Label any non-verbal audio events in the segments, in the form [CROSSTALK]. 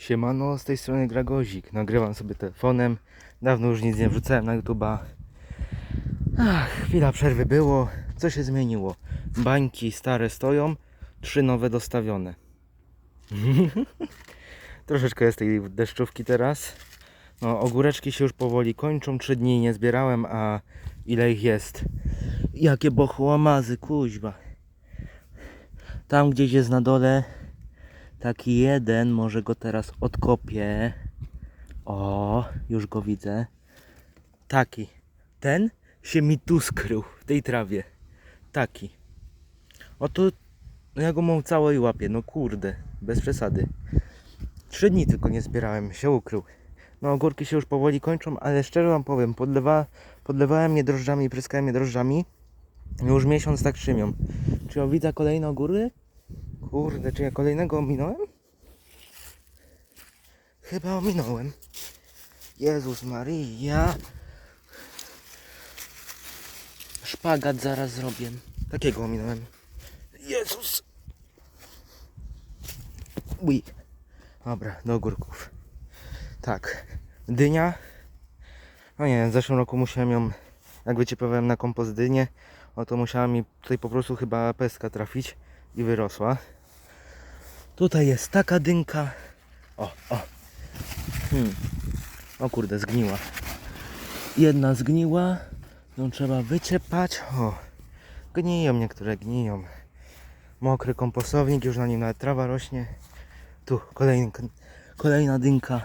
Siemano, z tej strony Gragozik. Nagrywam sobie telefonem. Dawno już nic nie wrzucałem na YouTube'a. Ach, chwila przerwy było. Co się zmieniło? Bańki stare stoją, trzy nowe dostawione. [LAUGHS] Troszeczkę jest tej deszczówki teraz. No, ogóreczki się już powoli kończą. Trzy dni nie zbierałem, a ile ich jest? Jakie bochłamazy, kuźba. Tam gdzieś jest na dole taki jeden, może go teraz odkopię. O, już go widzę. Taki. Ten się mi tu skrył, w tej trawie. Taki. Oto no ja go mam całe i łapię. No kurde, bez przesady. Trzy dni tylko nie zbierałem, się ukrył. No ogórki się już powoli kończą, ale szczerze wam powiem, podlewa, podlewałem je drożdżami, pryskałem je drożdżami. Już miesiąc tak trzymią. Czy ja widzę kolejne ogóry? Kurde, czy ja kolejnego ominąłem? Chyba ominąłem. Jezus Maria. Szpagat zaraz zrobię. Takiego ominąłem. Jezus. Uj. Dobra, do ogórków. Tak. Dynia. No nie, w zeszłym roku musiałem ją, jak wyciepowałem na kompost dynię, o to musiała mi tutaj po prostu chyba pestka trafić i wyrosła. Tutaj jest taka dynka. O, o. Hmm. O kurde, zgniła. Jedna zgniła. Ją trzeba wyciepać. O. Gniją niektóre, gniją. Mokry kompostownik, już na nim nawet trawa rośnie. Tu kolejny, kolejna dynka.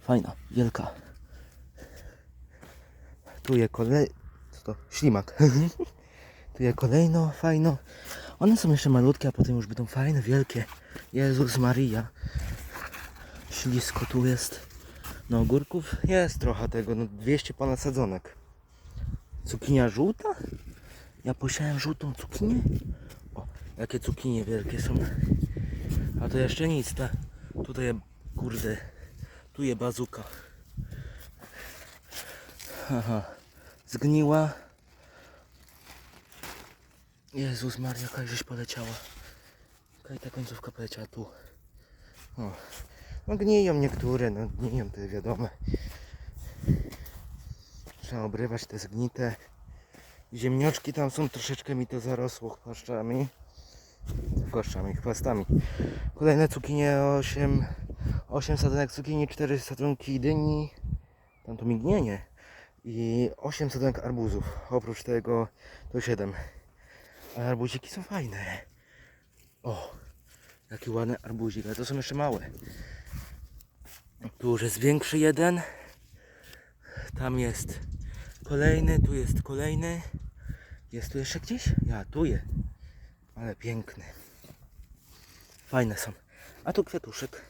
Fajna, wielka. Tu je kolej... Co to? Ślimak. [LAUGHS] tu je kolejno, fajno. One są jeszcze malutkie, a potem już będą fajne, wielkie. Jezus Maria. Ślisko tu jest. No ogórków jest trochę tego, no 200 ponad sadzonek. Cukinia żółta? Ja posiałem żółtą cukinię? O, jakie cukinie wielkie są. A to jeszcze nic, ta. Tutaj, kurde, tu je bazuka. Aha, zgniła. Jezus Maria, jakaś żeś poleciała. Jaka ta końcówka poleciała tu. O. No gniją niektóre, no gniją to wiadomo. Trzeba obrywać te zgnite. Ziemnioczki tam są, troszeczkę mi to zarosło chwaszczami. Chwaszczami, chwastami. Kolejne cukinie 8, 8 sadzonek cukinii, 4 sadzonki dyni. Tam to mignienie. I 8 sadzonek arbuzów. Oprócz tego to 7. A arbuziki są fajne. O, jaki ładny arbuzik, ale to są jeszcze małe. Tu już jest większy jeden. Tam jest kolejny, tu jest kolejny. Jest tu jeszcze gdzieś? Ja, tu je. Ale piękny. Fajne są. A tu kwiatuszek.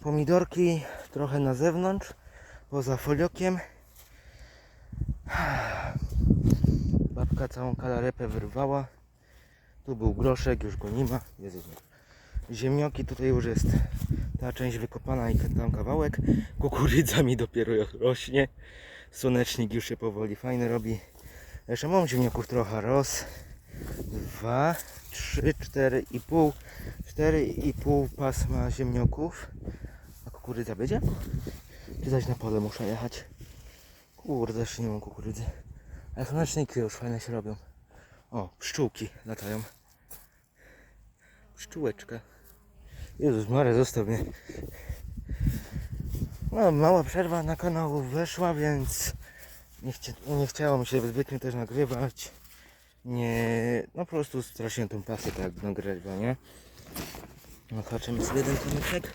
Pomidorki trochę na zewnątrz, poza foliokiem. Babka całą kalarepę wyrwała. Tu był groszek, już go nie ma. Jezu. Ziemnioki tutaj już jest ta część wykopana i tam kawałek. Kukurydza mi dopiero rośnie. Słonecznik już się powoli fajny robi. Jeszcze mam ziemniaków trochę roz. Dwa, trzy, cztery i pół. Cztery i pół pasma ziemnioków. A kukurydza będzie? Czy zaś na pole muszę jechać? Kurde, jeszcze nie mam kukurydzy. Ale słoneczniki już fajne się robią. O, pszczółki latają. Pszczółeczka. Jezus Maria, zostaw mnie. No, mała przerwa na kanału weszła, więc nie, chcia, nie chciało mi się zbytnio też nagrywać. Nie, no po prostu straciłem tą pasję tak nagrywa, nie? No, zobaczymy sobie jeden tomyczek.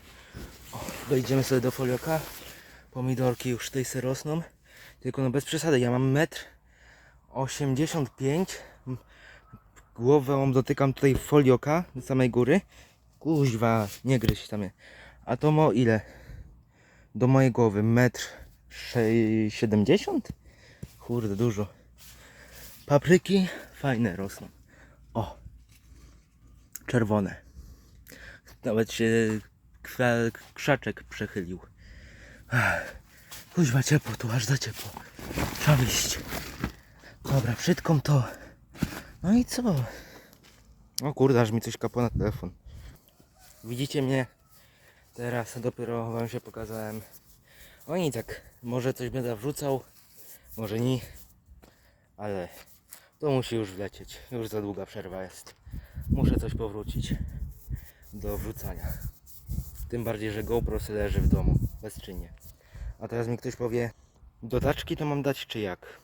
O, dojdziemy sobie do folioka. Pomidorki już tutaj se rosną. Tylko no bez przesady, ja mam metr 85. M- Głową dotykam tutaj folioka do samej góry. Kuźwa, nie gryź tam. je. A to mo ile? Do mojej głowy metr sze- 70? Kurde, dużo. Papryki fajne rosną. O, czerwone. Nawet się krzaczek przechylił. Kuźwa, ciepło tu, aż za ciepło. Trzeba wyjść. Dobra, przytką to. No i co? O kurde, aż mi coś kapło na telefon. Widzicie mnie Teraz dopiero wam się pokazałem. Oni tak, może coś będę wrzucał, może nie, ale to musi już wlecieć. Już za długa przerwa jest. Muszę coś powrócić do wrzucania. Tym bardziej, że GoPro leży w domu, bezczynnie. A teraz mi ktoś powie, dotaczki to mam dać czy jak?